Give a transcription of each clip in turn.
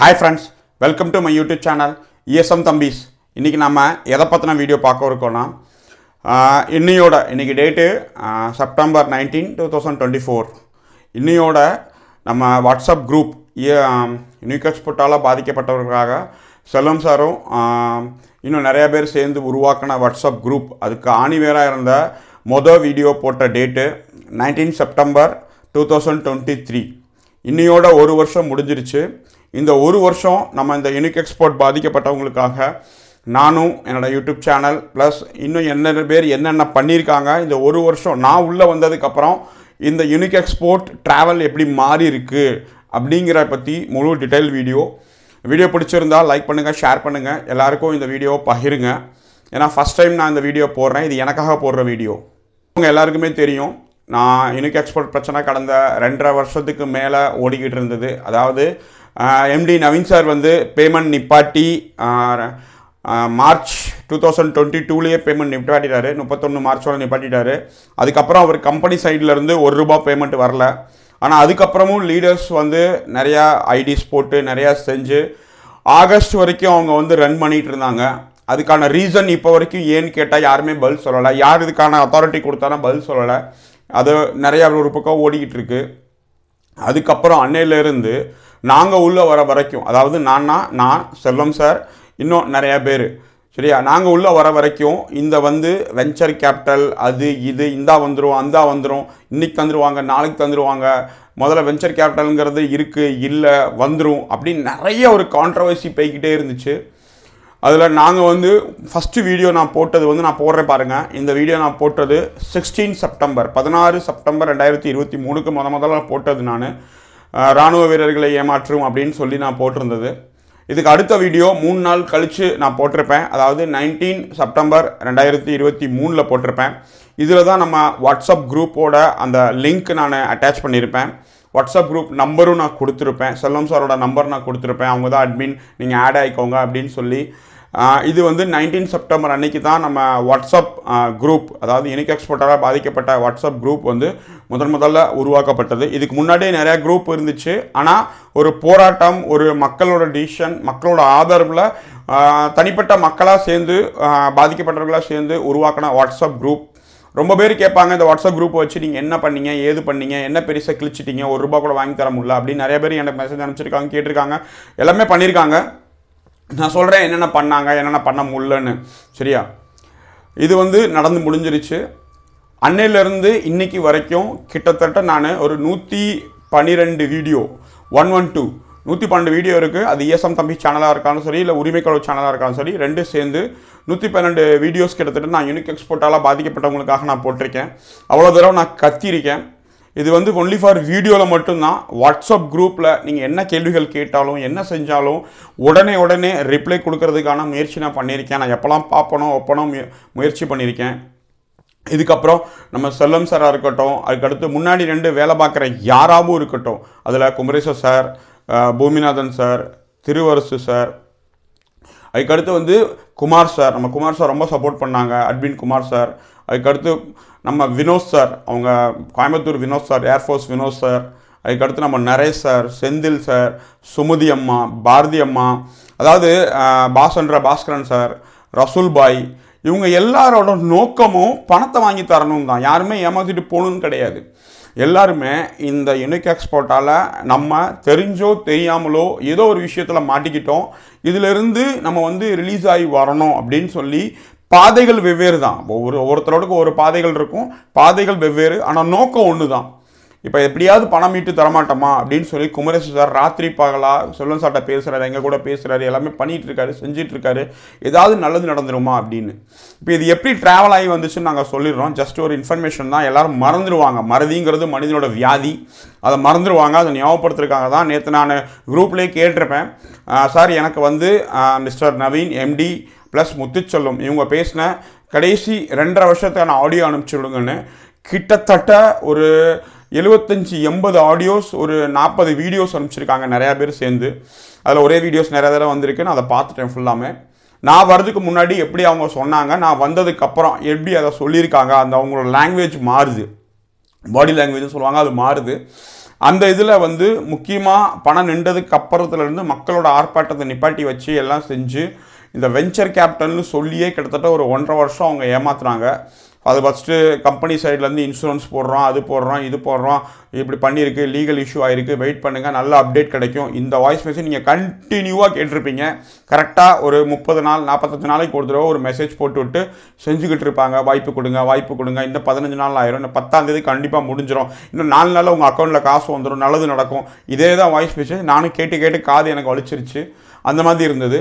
Hi friends welcome to my YouTube channel ESM தம்பிஸ் இன்றைக்கி நம்ம எதை பற்றின வீடியோ பார்க்க இருக்கோன்னா இன்னையோட இன்றைக்கி date September nineteen two thousand twenty four இன்னையோட நம்ம வாட்ஸ்அப் குரூப் யூனிக் புட்டால் பாதிக்கப்பட்டவர்களாக செல்வம் சாரும் இன்னும் நிறையா பேர் சேர்ந்து உருவாக்கின வாட்ஸ்அப் குரூப் அதுக்கு ஆணிவேராக இருந்த மொதல் வீடியோ போட்ட date nineteen September two thousand twenty three இன்னையோட ஒரு வருஷம் முடிஞ்சிருச்சு. இந்த ஒரு வருஷம் நம்ம இந்த யூனிக் எக்ஸ்போர்ட் பாதிக்கப்பட்டவங்களுக்காக நானும் என்னோட யூடியூப் சேனல் ப்ளஸ் இன்னும் என்னென்ன பேர் என்னென்ன பண்ணியிருக்காங்க இந்த ஒரு வருஷம் நான் உள்ளே வந்ததுக்கப்புறம் இந்த யூனிக் எக்ஸ்போர்ட் ட்ராவல் எப்படி மாறி இருக்குது அப்படிங்கிற பற்றி முழு டீட்டெயில் வீடியோ வீடியோ பிடிச்சிருந்தா லைக் பண்ணுங்கள் ஷேர் பண்ணுங்கள் எல்லாருக்கும் இந்த வீடியோவை பகிருங்க. ஏன்னா ஃபஸ்ட் டைம் நான் இந்த வீடியோ போடுறேன் இது எனக்காக போடுற வீடியோ உங்கள் எல்லாருக்குமே தெரியும் நான் யூனிக் எக்ஸ்போர்ட் பிரச்சனை கடந்த ரெண்டரை வருஷத்துக்கு மேலே ஓடிக்கிட்டு இருந்தது. அதாவது எம்டி நவீன் சார் வந்து பேமெண்ட் நிப்பாட்டி மார்ச் டூ தௌசண்ட் டுவெண்ட்டி டூலேயே பேமெண்ட் நிப்பாட்டிட்டாரு. முப்பத்தொன்று மார்ச்சோட நிப்பாட்டிட்டாரு. அதுக்கப்புறம் அவர் கம்பெனி சைட்லேருந்து ஒரு ரூபா பேமெண்ட் வரல. ஆனால் அதுக்கப்புறமும் லீடர்ஸ் வந்து நிறையா ஐடிஸ் போட்டு நிறையா செஞ்சு ஆகஸ்ட் வரைக்கும் அவங்க வந்து ரன் பண்ணிகிட்டு இருந்தாங்க. அதுக்கான ரீசன் இப்போ வரைக்கும் ஏன்னு கேட்டால் யாருமே பதில் சொல்லலை. யார் இதுக்கான அத்தாரிட்டி கொடுத்தாலும் பதில் சொல்லலை. அது நிறையா ஒரு பக்கம் ஓடிக்கிட்டு இருக்கு. அதுக்கப்புறம் அன்னையிலேருந்து நாங்கள் உள்ளே வர வரைக்கும் அதாவது நான்னா நான் செல்வம் சார் இன்னும் நிறையா பேர் சரியா? நாங்கள் உள்ளே வர வரைக்கும் இந்த வந்து வெஞ்சர் கேபிட்டல் அது இது இந்தா வந்துடும் அந்தா வந்துடும் இன்றைக்கி தந்துடுவாங்க நாளைக்கு தந்துடுவாங்க முதல்ல வெஞ்சர் கேபிட்டலுங்கிறது இருக்குது இல்லை வந்துடும் அப்படின்னு நிறைய ஒரு கான்ட்ரவர்சி போய்கிட்டே இருந்துச்சு. அதில் நாங்கள் வந்து ஃபஸ்ட்டு வீடியோ நான் போட்டது வந்து நான் போடுறேன் பாருங்கள் இந்த வீடியோ நான் போட்டது சிக்ஸ்டீன் செப்டம்பர் பதினாறு செப்டம்பர் ரெண்டாயிரத்தி இருபத்தி மூணுக்கு முத முதல்ல போட்டது நான். இராணுவ வீரர்களை ஏமாற்றும் அப்படின்னு சொல்லி நான் போட்டிருந்தது. இதுக்கு அடுத்த வீடியோ மூணு நாள் கழித்து நான் போட்டிருப்பேன். அதாவது நைன்டீன் செப்டம்பர் ரெண்டாயிரத்தி இருபத்தி மூணில் போட்டிருப்பேன். இதில் தான் நம்ம வாட்ஸ்அப் குரூப்போட அந்த லிங்க் நான் அட்டாச் பண்ணியிருப்பேன். வாட்ஸ்அப் குரூப் நம்பரும் நான் கொடுத்துருப்பேன். செல்வம் சாரோட நம்பர் நான் கொடுத்துருப்பேன். அவங்க தான் அட்மின் நீங்கள் ஆட் ஆகிக்கோங்க அப்படின்னு சொல்லி இது வந்து நைன்டீன் செப்டம்பர் அன்னைக்கு தான் நம்ம வாட்ஸ்அப் குரூப் அதாவது யூனிக் எக்ஸ்போர்ட்டராக பாதிக்கப்பட்ட வாட்ஸ்அப் குரூப் வந்து முதன் முதல்ல உருவாக்கப்பட்டது. இதுக்கு முன்னாடியே நிறையா குரூப் இருந்துச்சு. ஆனால் ஒரு போராட்டம் ஒரு மக்களோட டிசிஷன் மக்களோட ஆதரவில் தனிப்பட்ட மக்களாக சேர்ந்து பாதிக்கப்பட்டவர்களாக சேர்ந்து உருவாக்கின வாட்ஸ்அப் குரூப் ரொம்ப பேர் கேட்பாங்க இந்த வாட்ஸ்அப் குரூப் வச்சு நீங்கள் என்ன பண்ணீங்க? ஏது பண்ணீங்க? என்ன பெருசாக கிழிச்சிட்டீங்க? ஒரு ரூபா கூட வாங்கி தர முடியல? அப்படின்னு நிறைய பேர் எனக்கு மெசேஜ் அனுப்பிச்சிருக்காங்க கேட்டிருக்காங்க. எல்லாமே பண்ணியிருக்காங்க நான் சொல்கிறேன் என்னென்ன பண்ணாங்க என்னென்ன பண்ண முடியலன்னு. சரியா? இது வந்து நடந்து முடிஞ்சிருச்சு. அன்னையிலேருந்து இன்னைக்கு வரைக்கும் கிட்டத்தட்ட நான் ஒரு நூற்றி பன்னிரெண்டு வீடியோ ஒன் ஒன் டூ நூற்றி பன்னெண்டு வீடியோ இருக்குது அது இஎஸ்எம் தம்பி சேனலாக இருக்காலும் சரி இல்லை உரிமை சேனலாக இருக்காலும் சரி ரெண்டும் சேர்ந்து நூற்றி பன்னெண்டு வீடியோஸ் கிட்டத்தட்ட நான் யூனிக் எக்ஸ்போர்ட்டால் பாதிக்கப்பட்டவங்களுக்காக நான் போட்டிருக்கேன். அவ்வளோ தூரம் நான் கத்தியிருக்கேன். இது வந்து ஒன்லி ஃபார் வீடியோவில் மட்டும்தான். வாட்ஸ்அப் குரூப்பில் நீங்கள் என்ன கேள்விகள் கேட்டாலும் என்ன செஞ்சாலும் உடனே உடனே ரிப்ளை கொடுக்கறதுக்கான முயற்சி நான் பண்ணியிருக்கேன். நான் எப்போல்லாம் பார்ப்பனோ ஒப்பனோ முயற்சி பண்ணியிருக்கேன். இதுக்கப்புறம் நம்ம செல்லம் சாராக இருக்கட்டும் அதுக்கடுத்து முன்னாடி ரெண்டு வேலை பார்க்குற யாராவும் இருக்கட்டும் அதில் Kumareshwar sir Bhuminathan sir Thiruvarasu sir அதுக்கடுத்து வந்து குமார் சார் நம்ம குமார் சார் ரொம்ப சப்போர்ட் பண்ணாங்க அட்வின் குமார் சார் அதுக்கடுத்து நம்ம வினோத் சார் அவங்க Coimbatore Vinod sir air force Vinod sir அதுக்கடுத்து நம்ம நரேஷ் சார் செந்தில் சார் சுமதி அம்மா பாரதி அம்மா அதாவது பாசன்ற பாஸ்கரன் சார் ரசூல் பாய் இவங்க எல்லாரோட நோக்கமும் பணத்தை வாங்கி தரணும் தான். யாருமே ஏமாத்திட்டு போகணும்னு கிடையாது. எல்லாருமே இந்த யுனிக் எக்ஸ்போர்ட்டால் நம்ம தெரிஞ்சோ தெரியாமலோ ஏதோ ஒரு விஷயத்தில் மாட்டிக்கிட்டோம். இதிலிருந்து நம்ம வந்து ரிலீஸ் ஆகி வரணும் அப்படின்னு சொல்லி பாதைகள் வெவ்வேறு தான். ஒவ்வொரு ஒவ்வொருத்தரோடுக்கும் ஒரு பாதைகள் இருக்கும். பாதைகள் வெவ்வேறு. ஆனால் நோக்கம் ஒன்று தான் இப்போ எப்படியாவது பணம் மீட்டு தரமாட்டோமா அப்படின்னு சொல்லி குமரேசு சார் ராத்திரி பகலா செல்வன் சார்ட்ட பேசுகிறாரு எங்கள் கூட பேசுகிறாரு எல்லாமே பண்ணிகிட்ருக்காரு இருக்காரு செஞ்சிட்டு இருக்காரு ஏதாவது நல்லது நடந்துருமா அப்படின்னு. இப்போ இது எப்படி ட்ராவல் ஆகி வந்துச்சுன்னு நாங்கள் சொல்லிடுறோம். ஜஸ்ட் ஒரு இன்ஃபர்மேஷன் தான். எல்லாரும் மறந்துடுவாங்க மறதிங்கிறது மனிதனோட வியாதி. அதை மறந்துடுவாங்க அதை ஞாபகப்படுத்துறதுக்காக தான் நேற்று நான் குரூப்லேயே கேட்டிருப்பேன். சார் எனக்கு வந்து mister Naveen MD plus Muthuselvam இவங்க பேசின கடைசி ரெண்டரை வருஷத்துக்கான ஆடியோ அனுப்பிச்சு விடுங்கன்னு கிட்டத்தட்ட ஒரு எழுபத்தஞ்சி எண்பது ஆடியோஸ் ஒரு நாற்பது வீடியோஸ் அனுப்பிச்சிருக்காங்க நிறையா பேர் சேர்ந்து. அதில் ஒரே வீடியோஸ் நிறைய தடவை வந்திருக்கு நான் அதை பார்த்துட்டேன் ஃபுல்லாமே நான் வரதுக்கு முன்னாடி எப்படி அவங்க சொன்னாங்க நான் வந்ததுக்கப்புறம் எப்படி அதை சொல்லியிருக்காங்க அந்த அவங்களோட லாங்குவேஜ் மாறுது. பாடி லாங்குவேஜ்னு சொல்லுவாங்க அது மாறுது. அந்த இதில் வந்து முக்கியமாக பணம் நின்றதுக்கு அப்புறத்துலேருந்து மக்களோட ஆர்ப்பாட்டத்தை நிப்பாட்டி வச்சு எல்லாம் செஞ்சு இந்த வெஞ்சர் கேபிட்டல்னு சொல்லியே கிட்டத்தட்ட ஒரு ஒன்றரை வருஷம் அவங்க ஏமாத்துறாங்க அது ஃபஸ்ட்டு கம்பெனி சைட்லேருந்து இன்சூரன்ஸ் போடுறோம் அது போடுறோம் இது போடுறோம். இப்படி பண்ணியிருக்கு லீகல் இஷ்யூ ஆகிருக்கு வெயிட் பண்ணுங்கள் நல்ல அப்டேட் கிடைக்கும். இந்த வாய்ஸ் மெசேஜ் நீங்கள் கண்டினியூவாக கேட்டிருப்பீங்க. கரெக்டாக ஒரு முப்பது நாள் நாற்பத்தஞ்சு நாளைக்கு ஒரு தடவை ஒரு மெசேஜ் போட்டு விட்டு செஞ்சுக்கிட்டு இருப்பாங்க. வாய்ப்பு கொடுங்க வாய்ப்பு கொடுங்க. இந்த பதினஞ்சு நாள் ஆயிரும். இந்த பத்தாந்தேதி கண்டிப்பாக முடிஞ்சிடும் இன்னும் நாலு நாளில் உங்கள் அக்கௌண்ட்டில் காசு வந்துடும் நல்லது நடக்கும். இதே தான் வாய்ஸ் மெசேஜ் நானும் கேட்டு கேட்டு காது எனக்கு வலிச்சிருச்சு. அந்த மாதிரி இருந்தது.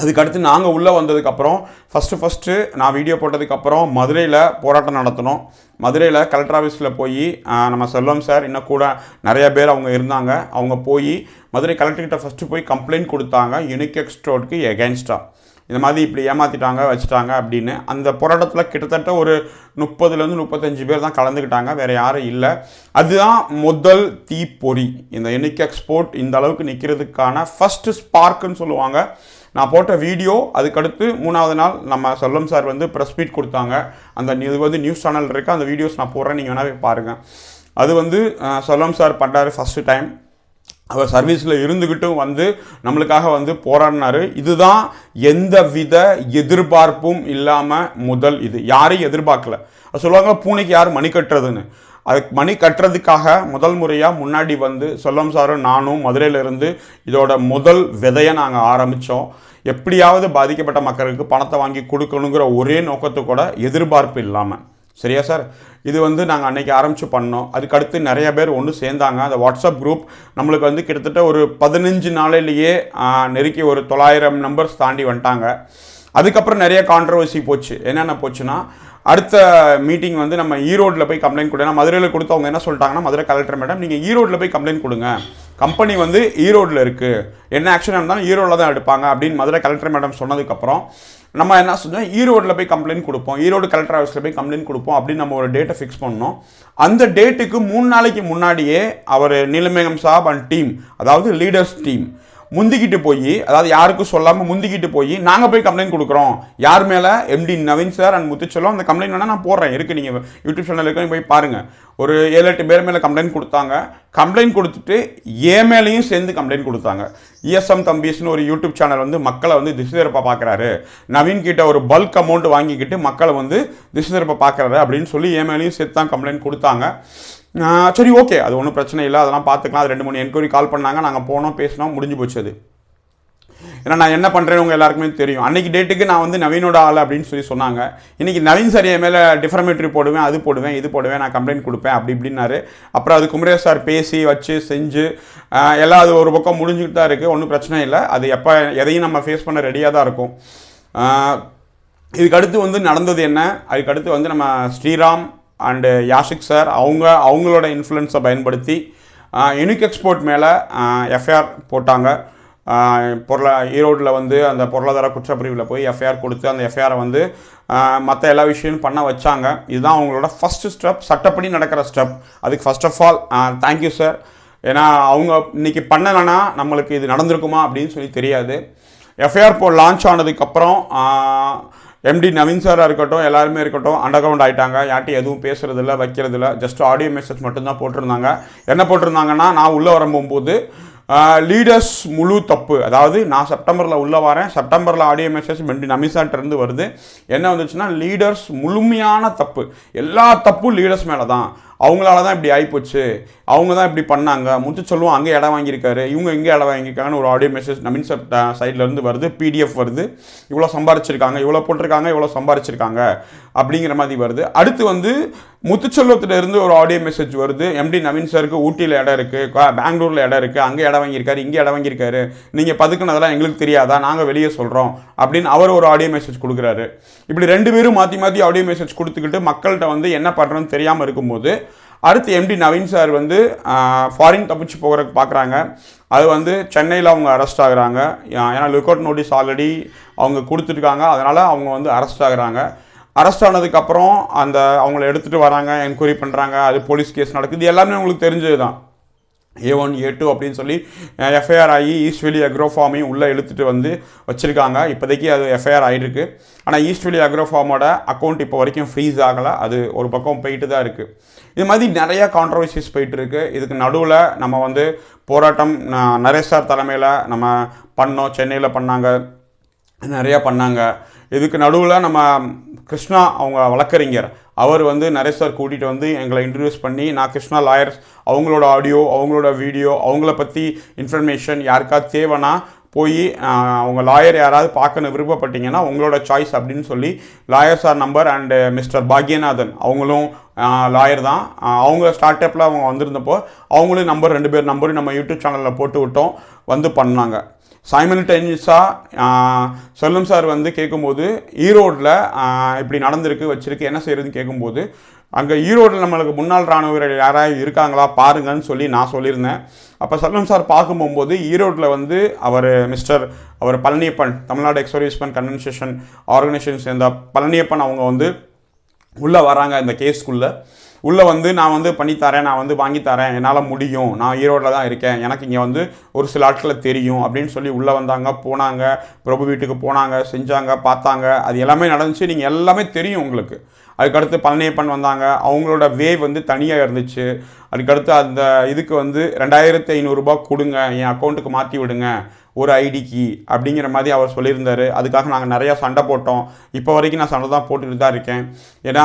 அதுக்கடுத்து நாங்கள் உள்ளே வந்ததுக்கப்புறம் ஃபஸ்ட்டு ஃபஸ்ட்டு நான் வீடியோ போட்டதுக்கப்புறம் மதுரையில் போராட்டம் நடத்தினோம் மதுரையில் கலெக்டர் ஆஃபீஸில் போய் நம்ம செல்வம் சார் இன்னும் கூட நிறைய பேர் அவங்க இருந்தாங்க. அவங்க போய் மதுரை கலெக்டர்கிட்ட ஃபஸ்ட்டு போய் கம்ப்ளைண்ட் கொடுத்தாங்க. யுனிக் எக்ஸ்ட்ரோட்க்கு எகேன்ஸ்டாக இந்த மாதிரி இப்படி ஏமாற்றிட்டாங்க வச்சுட்டாங்க அப்படின்னு. அந்த போராட்டத்தில் கிட்டத்தட்ட ஒரு முப்பதுலேருந்து முப்பத்தஞ்சு பேர் தான் கலந்துக்கிட்டாங்க. வேறு யாரும் இல்லை. அதுதான் முதல் தீப்பொறி. இந்த யுனிக் எக்ஸ்போர்ட் இந்த அளவுக்கு நிற்கிறதுக்கான ஃபஸ்ட்டு ஸ்பார்க்குன்னு சொல்லுவாங்க. நான் போட்ட வீடியோ அதுக்கடுத்து மூணாவது நாள் நம்ம செல்வம் சார் வந்து ப்ரெஸ் மீட் கொடுத்தாங்க. அந்த இது வந்து நியூஸ் சேனல் இருக்குது அந்த வீடியோஸ் நான் போடுறேன் நீங்கள் வேணால் பாருங்கள் அது வந்து செல்வம் சார் பண்ணார் ஃபஸ்ட்டு டைம் அவர் சர்வீஸில் இருந்துக்கிட்டும் வந்து நம்மளுக்காக வந்து போராடினாரு. இதுதான் எந்த வித எதிர்பார்ப்பும் இல்லாமல் முதல் இது. யாரையும் எதிர்பார்க்கல. அது சொல்லுவாங்க பூனைக்கு யார் மணி கட்டுறதுன்னு அதுக்கு மணி கட்டுறதுக்காக முதல் முறையாக முன்னாடி வந்து சொல்லம் சாரும் நானும் மதுரையிலேருந்து இதோட முதல் விதையை நாங்கள் ஆரம்பித்தோம் எப்படியாவது பாதிக்கப்பட்ட மக்களுக்கு பணத்தை வாங்கி கொடுக்கணுங்கிற ஒரே நோக்கத்து கூட எதிர்பார்ப்பு இல்லாமல் சரியா சார்? இது வந்து நாங்கள் அன்றைக்கி ஆரம்பித்து பண்ணோம். அதுக்கடுத்து நிறைய பேர் ஒன்று சேர்ந்தாங்க. அந்த வாட்ஸ்அப் குரூப் நம்மளுக்கு வந்து கிட்டத்தட்ட ஒரு பதினஞ்சு நாளிலேயே நெருக்கி ஒரு தொள்ளாயிரம் நம்பர்ஸ் தாண்டி வந்துட்டாங்க. அதுக்கப்புறம் நிறைய கான்ட்ரவர்சி போச்சு. என்னென்ன போச்சுன்னா அடுத்த மீட்டிங் வந்து நம்ம ஈரோட்டில் போய் கம்ப்ளைண்ட் கொடுங்க. மதுரையில் கொடுத்து அவங்க என்ன சொல்லிட்டாங்கன்னா மதுரை கலெக்டர் மேடம் நீங்கள் ஈரோட்டில் போய் கம்ப்ளைண்ட் கொடுங்க. கம்பெனி வந்து ஈரோட்டில் இருக்குது என்ன ஆக்ஷன் இருந்தாலும் ஈரோடில் தான் எடுப்பாங்க அப்படின்னு மதுரை கலெக்டர் மேடம் சொன்னதுக்கப்புறம் நம்ம என்ன செஞ்சோம் ஈரோட்டில் போய் கம்ப்ளைண்ட் கொடுப்போம். ஈரோடு கலெக்டர் ஆஃபீஸில் போய் கம்ப்ளைண்ட் கொடுப்போம் அப்படின்னு நம்ம ஒரு டேட்டை ஃபிக்ஸ் பண்ணோம். அந்த டேட்டுக்கு மூணு நாளைக்கு முன்னாடியே அவர் நீலமேகம் சாப் அண்ட் டீம் அதாவது லீடர்ஸ் டீம் முந்திக்கிட்டு போய் அதாவது யாருக்கும் சொல்லாமல் முந்திக்கிட்டு போய் நாங்கள் போய் கம்ப்ளைண்ட் கொடுக்குறோம். யார் மேலே? MD Naveen sir and Muthuselvam அந்த கம்ப்ளைண்ட் வேணால் நான் போடுறேன். இருக்குது நீங்கள் யூடியூப் சேனல் இருக்கு போய் பாருங்கள் ஒரு ஏழு எட்டு பேர் மேலே கம்ப்ளைண்ட் கொடுத்தாங்க. கம்ப்ளைண்ட் கொடுத்துட்டு ஏ மேலேயும் சேர்ந்து கம்ப்ளைண்ட் கொடுத்தாங்க. இஎஸ்எம் தம்பிஸ்னு ஒரு யூடியூப் சேனல் வந்து மக்களை வந்து திசை பார்க்குறாரு நவீன் கிட்ட ஒரு பல்க் அமௌண்ட் வாங்கிக்கிட்டு மக்களை வந்து திசை பார்க்குறாரு அப்படின்னு சொல்லி ஏ மேலேயும் சேர்த்து தான் கம்ப்ளைண்ட் கொடுத்தாங்க. சரி ஓகே. அது ஒன்றும் பிரச்சனை இல்லை. அதெல்லாம் பார்த்துக்கலாம். அது ரெண்டு மூணு என்கொயரி கால் பண்ணாங்க. நாங்கள் போனோம் பேசினோம் முடிஞ்சு போச்சு அது. ஏன்னா நான் என்ன பண்ணுறேன்னு உங்கள் எல்லாருக்குமே தெரியும். அன்றைக்கி டேட்டுக்கு நான் வந்து நவீனோட ஆள் அப்படின்னு சொல்லி சொன்னாங்க. இன்னைக்கு நவீன் சார் என் மேலே டிஃபர்மேட்ரி போடுவேன் அது போடுவேன் இது போடுவேன் நான் கம்ப்ளைண்ட் கொடுப்பேன் அப்படி இப்படின்னாரு. அப்புறம் அது குமரேஷ் சார் பேசி வச்சு செஞ்சு எல்லாம் அது ஒரு பக்கம் முடிஞ்சுக்கிட்டு தான் இருக்குது ஒன்றும் பிரச்சனை இல்லை. அது எப்போ எதையும் நம்ம ஃபேஸ் பண்ண ரெடியாக தான் இருக்கும். இதுக்கடுத்து வந்து நடந்தது என்ன? அதுக்கடுத்து வந்து நம்ம ஸ்ரீராம் அண்டு யாஷிக் சார் அவங்க அவங்களோட இன்ஃப்ளூயன்ஸை பயன்படுத்தி யூனிக் எக்ஸ்போர்ட் மேலே எஃப்ஐஆர் போட்டாங்க. பொருளா ஈரோட்டில் வந்து அந்த பொருளாதார குற்றப்பிரிவில் போய் எஃப்ஐஆர் கொடுத்து அந்த எஃப்ஐஆரை வந்து மற்ற எல்லா விஷயமும் பண்ண வச்சாங்க. இதுதான் அவங்களோட ஃபஸ்ட்டு ஸ்டெப் சட்டப்படி நடக்கிற ஸ்டெப் அதுக்கு first of all thank you sir ஏன்னா அவங்க இன்னைக்கு பண்ணலைன்னா நம்மளுக்கு இது நடந்திருக்குமா அப்படின்னு சொல்லி தெரியாது. எஃப்ஐஆர் போ லான்ச் ஆனதுக்கப்புறம் எம்டி நவீன் சாராக இருக்கட்டும் எல்லாருமே இருக்கட்டும் அண்டர் கிரவுண்ட் ஆயிட்டாங்க. யார்ட்டையும் எதுவும் பேசுறதில்ல வைக்கிறதில்ல. ஜஸ்ட் ஆடியோ மெசேஜ் மட்டும்தான் போட்டிருந்தாங்க. என்ன போட்டிருந்தாங்கன்னா நான் உள்ளே வரும்போது லீடர்ஸ் முழு தப்பு. அதாவது நான் செப்டம்பரில் உள்ளே வரேன். செப்டம்பரில் ஆடியோ மெசேஜ் மெண்டி நமிசான்ட்டு வருது. என்ன வந்துச்சுன்னா லீடர்ஸ் முழுமையான தப்பு. எல்லா தப்பும் லீடர்ஸ் மேலே தான் அவங்களால தான் இப்படி ஆகிப்போச்சு அவங்க தான் இப்படி பண்ணாங்க. முத்து சொல்லுவோம் அங்கே இடம் வாங்கியிருக்காரு. இவங்க இங்கே இடம் வாங்கியிருக்காங்கன்னு ஒரு ஆடியோ மெசேஜ் நமின் சார் சைட்லேருந்து வருது. பிடிஎஃப் வருது. இவ்வளோ சம்பாரிச்சிருக்காங்க இவ்வளோ போட்டிருக்காங்க இவ்வளோ சம்பாரிச்சிருக்காங்க அப்படிங்கிற மாதிரி வருது. அடுத்து வந்து முத்துச்செல்லத்துலேருந்து ஒரு ஆடியோ மெசேஜ் வருது. எம்டி நவீன் சாருக்கு ஊட்டியில் இடம் இருக்குது பெங்களூரில் இடம் இருக்குது அங்கே இடம் வாங்கியிருக்காரு இங்கே இடம் வாங்கியிருக்காரு. நீங்கள் பதுக்குனதெல்லாம் எங்களுக்கு தெரியாதா? நாங்கள் வெளியே சொல்கிறோம் அப்படின்னு அவர் ஒரு ஆடியோ மெசேஜ் கொடுக்குறாரு. இப்படி ரெண்டு பேரும் மாற்றி மாற்றி ஆடியோ மெசேஜ் கொடுத்துக்கிட்டு மக்கள்கிட்ட வந்து என்ன பண்ணுறோன்னு தெரியாமல் இருக்கும்போது அடுத்து எம்டி நவீன் சார் வந்து ஃபாரின் தப்பிச்சு போகிறதுக்கு பார்க்குறாங்க. அது வந்து சென்னையில் அவங்க அரெஸ்ட் ஆகுறாங்க. ஏன்னா லுக் அவுட் நோட்டீஸ் ஆல்ரெடி அவங்க கொடுத்துருக்காங்க. அதனால் அவங்க வந்து அரெஸ்ட் ஆகுறாங்க. அரெஸ்ட் ஆனதுக்கப்புறம் அந்த அவங்கள எடுத்துகிட்டு வராங்க என்கொயரி பண்ணுறாங்க அது போலீஸ் கேஸ் நடக்குது. எல்லாமே உங்களுக்கு தெரிஞ்சது தான் ஏ ஒன் ஏ டூ அப்படின்னு சொல்லி எஃப்ஐஆர் ஆகி ஈஸ்ட் அக்ரோ ஃபார்மையும் உள்ளே இழுத்துட்டு வந்து வச்சுருக்காங்க. இப்போதைக்கு அது எஃப்ஐஆர் ஆகிருக்கு ஆனால் ஈஸ்ட்வெலி அக்ரோ ஃபார்மோட அக்கௌண்ட் இப்போ வரைக்கும் ஃப்ரீஸ் ஆகலை. அது ஒரு பக்கம் போயிட்டு தான் இருக்குது இது மாதிரி நிறையா கான்ட்ரவர்சிஸ் போயிட்டுருக்கு இதுக்கு நடுவில் நம்ம வந்து போராட்டம் நரேஷ் சார் தலைமையில் நம்ம பண்ணோம். சென்னையில் பண்ணாங்க. நிறையா பண்ணாங்க. இதுக்கு நடுவில் நம்ம கிருஷ்ணா அவங்க வழக்கறிஞர். அவர் வந்து நரேஷ் சார் கூட்டிகிட்டு வந்து எங்களை இன்ட்ரடியூஸ் பண்ணி நான் கிருஷ்ணா லாயர்ஸ் அவங்களோட ஆடியோ அவங்களோட வீடியோ அவங்கள பற்றி இன்ஃபர்மேஷன் யாருக்காவது தேவைன்னா போய் அவங்க லாயர் யாராவது பார்க்கணும் விருப்பப்பட்டீங்கன்னா உங்களோட சாய்ஸ் அப்படின்னு சொல்லி lawyer sir number and mister Bhagyanathan அவங்களும் லாயர் தான். அவங்க ஸ்டார்ட் அப்பில் அவங்க வந்திருந்தப்போ அவங்களும் நம்பர் ரெண்டு பேர் நம்பரும் நம்ம யூடியூப் சேனலில் போட்டு விட்டோம். வந்து பண்ணாங்க. சைமல்டேனியஸாக சொல்லும் சார் வந்து கேட்கும்போது ஈரோட்டில் இப்படி நடந்திருக்கு வச்சிருக்கு என்ன செய்யறதுன்னு கேட்கும்போது அங்கே ஈரோட்டில் நம்மளுக்கு முன்னாள் ராணுவ வீரர்கள் யாராவது இருக்காங்களா பாருங்கன்னு சொல்லி நான் சொல்லியிருந்தேன். அப்போ சொல்லும் சார் பார்க்கும் போகும்போது ஈரோட்டில் வந்து அவர் மிஸ்டர் அவர் Palaniappan Tamil Nadu ex servicemen convention organisation சேர்ந்த பழனியப்பன் அவங்க வந்து உள்ளே வராங்க இந்த கேஸ்க்குள்ளே உள்ளே வந்து நான் வந்து பண்ணித்தரேன் நான் வந்து வாங்கித்தரேன் என்னால் முடியும். நான் ஈரோட்டில் தான் இருக்கேன். எனக்கு இங்கே வந்து ஒரு சில ஆட்களை தெரியும் அப்படின்னு சொல்லி உள்ளே வந்தாங்க போனாங்க பிரபு வீட்டுக்கு போனாங்க செஞ்சாங்க பார்த்தாங்க. அது எல்லாமே நடந்துச்சு. நீங்கள் எல்லாமே தெரியும் உங்களுக்கு. அதுக்கடுத்து பழனியப்பன் வந்தாங்க. அவங்களோட வே வந்து தனியாக இருந்துச்சு. அதுக்கடுத்து அந்த இதுக்கு வந்து ரெண்டாயிரத்தி ஐநூறுரூபா கொடுங்க. என் அக்கௌண்ட்டுக்கு மாற்றி விடுங்க. ஒரு ஐடிக்கு அப்படிங்கிற மாதிரி அவர் சொல்லியிருந்தாரு. அதுக்காக நாங்கள் நிறையா சண்டை போட்டோம். இப்போ வரைக்கும் நான் சண்டை தான் போட்டுட்டு தான் இருக்கேன். ஏன்னா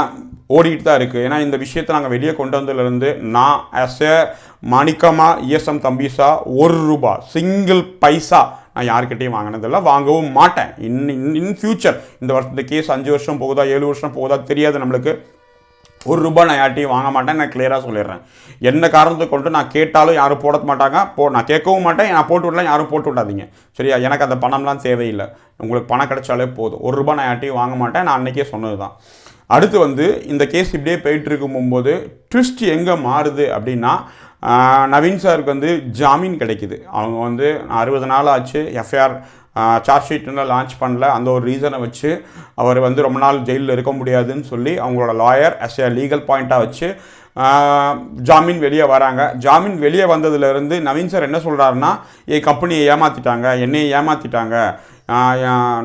ஓடிக்கிட்டு தான் இருக்குது ஏன்னா இந்த விஷயத்தை நாங்கள் வெளியே கொண்டு வந்ததுலேருந்து நான் ஆஸ் எ மணிக்கமா இஎஸ்எம் தம்பிசா ஒரு ரூபா சிங்கிள் பைசா நான் யார்கிட்டையும் வாங்கினதில்ல. வாங்கவும் மாட்டேன். இன் இன் இன் ஃபியூச்சர் இந்த வருஷம் இந்த கேஸ் அஞ்சு வருஷம் போகுதா ஏழு வருஷம் போகுதா தெரியாது நம்மளுக்கு. ஒரு ரூபாய் நான் யார்ட்டையும் வாங்க மாட்டேன் நான் கிளியராக சொல்லிடுறேன். எந்த காரணத்தை கொண்டு நான் கேட்டாலும் யாரும் போட மாட்டாங்க. போ நான் கேட்கவும் மாட்டேன் நான் போட்டு விடலாம் யாரும் போட்டு விடாதீங்க. சரியா? எனக்கு அந்த பணம்லாம் தேவையில்லை. உங்களுக்கு பணம் கிடைச்சாலே போதும். ஒரு ரூபாய் நான் யார்ட்டையும் வாங்க மாட்டேன் நான் அன்றைக்கே சொன்னது தான் அடுத்து வந்து இந்த கேஸ் இப்படியே போயிட்டு இருக்கும்போது ட்விஸ்ட் எங்கே மாறுது அப்படின்னா நவீன் சாருக்கு வந்து ஜாமீன் கிடைக்குது. அவங்க வந்து அறுபது நாள் ஆச்சு எஃப்ஐஆர் சார்ஜ் ஷீட் இன்னும் லான்ச் பண்ணல. அந்த ஒரு ரீசனை வச்சு அவர் வந்து ரொம்ப நாள் ஜெயிலில் இருக்க முடியாதுன்னு சொல்லி அவங்களோட லாயர் அஸ் ஏ லீகல் பாயிண்ட்டாக வச்சு ஜாமீன் வெளியே வராங்க. ஜாமீன் வெளியே வந்ததுலேருந்து நவீன் சார் என்ன சொல்கிறாருன்னா என் கம்பெனியை ஏமாற்றிட்டாங்க என்னையை ஏமாற்றிட்டாங்க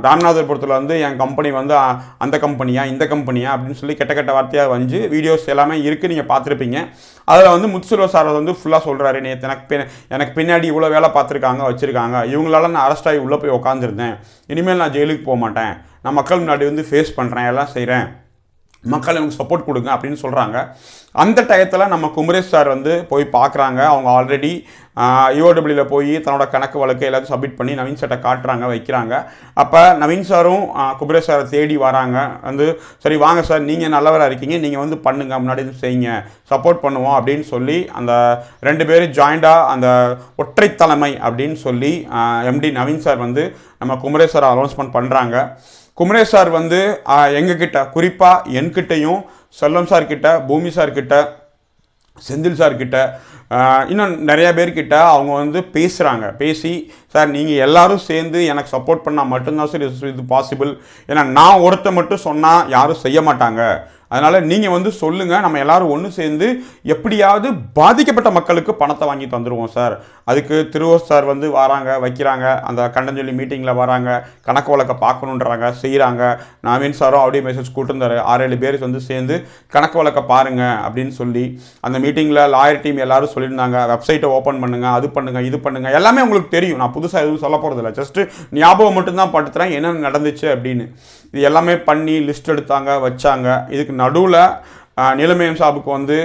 ராமநாதபுரத்தில் வந்து என் கம்பெனி வந்து அந்த கம்பெனியா இந்த கம்பெனியா அப்படின்னு சொல்லி கெட்ட கெட்ட வார்த்தையாக வந்து வீடியோஸ் எல்லாமே இருக்குது நீங்கள் பார்த்துருப்பீங்க. அதில் வந்து முத்துசெல்வ சார் வந்து ஃபுல்லாக சொல்கிறாரு நேற்று எனக்கு பின் எனக்கு பின்னாடி இவ்வளோ வேலை பார்த்துருக்காங்க வச்சுருக்காங்க. இவங்களால நான் அரெஸ்ட் ஆகி உள்ளே போய் உட்காந்துருந்தேன் இனிமேல் நான் ஜெயிலுக்கு போக மாட்டேன். நான் மக்கள் முன்னாடி வந்து ஃபேஸ் பண்ணுறேன் எல்லாம் செய்கிறேன் மக்கள் எனக்கு சப்போர்ட் கொடுங்க அப்படின்னு சொல்கிறாங்க அந்த டயத்தில் நம்ம குமரேஷ் சார் வந்து போய் பார்க்குறாங்க அவங்க ஆல்ரெடி யூஓடபிள்யூவில் போய் தன்னோட கணக்கு வழக்கு எல்லாத்தையும் சப்மிட் பண்ணி நவீன் சார்ட்டை காட்டுறாங்க வைக்கிறாங்க. அப்போ நவீன் சாரும் குமரேஷ் சாரை தேடி வராங்க. வந்து சரி வாங்க சார் நீங்கள் நல்லவராக இருக்கீங்க. நீங்கள் வந்து பண்ணுங்க. முன்னாடி செய்யுங்க சப்போர்ட் பண்ணுவோம். அப்படின்னு சொல்லி அந்த ரெண்டு பேரும் ஜாயிண்டாக அந்த ஒற்றை தலைமை அப்படின்னு சொல்லி எம்டி நவீன் சார் வந்து நம்ம குமரேஷ் சார் அனௌன்ஸ்மெண்ட் பண்ணுறாங்க குமரேஷ் சார் வந்து எங்ககிட்ட குறிப்பாக என்கிட்டையும் செல்லம் சார் கிட்ட பூமி சார் கிட்ட செந்தில் சார் கிட்ட இன்னும் நிறைய பேர்கிட்ட அவங்க வந்து பேசுகிறாங்க பேசி சார் நீங்கள் எல்லாரும் சேர்ந்து எனக்கு சப்போர்ட் பண்ணால் மட்டும்தான் சார் இது இது பாசிபிள் ஏன்னா நான் ஒருத்த மட்டும் சொன்னால் யாரும் செய்ய மாட்டாங்க. அதனால் நீங்கள் வந்து சொல்லுங்கள் நம்ம எல்லாரும் ஒன்று சேர்ந்து எப்படியாவது பாதிக்கப்பட்ட மக்களுக்கு பணத்தை வாங்கி தந்துடுவோம் சார். அதுக்கு திருவோர் சார் வந்து வராங்க வைக்கிறாங்க. அந்த கண்டஞ்சொல்லி மீட்டிங்கில் வராங்க கணக்கு வழக்கை பார்க்கணுன்றாங்க செய்கிறாங்க நவீன் சாரும் ஆடியோ மெசேஜ் கூட்டிருந்தாரு ஆறு ஏழு பேர் வந்து சேர்ந்து கணக்கு வழக்கை பாருங்கள் அப்படின்னு சொல்லி அந்த மீட்டிங்கில் லாயர் டீம் எல்லோரும் சொல்லியிருந்தாங்க. வெப்சைட்டை ஓப்பன் பண்ணுங்கள் அது பண்ணுங்கள் இது பண்ணுங்கள் எல்லாமே உங்களுக்கு தெரியும். நான் புதுசாக எதுவும் சொல்ல போகிறதில்ல ஜஸ்ட்டு ஞாபகம் மட்டும்தான் படுத்துகிறேன் என்ன நடந்துச்சு அப்படின்னு. இது எல்லாமே பண்ணி லிஸ்ட் எடுத்தாங்க வச்சாங்க. இதுக்கு நடுவில் நிலமயம் சாபுக்கு வந்து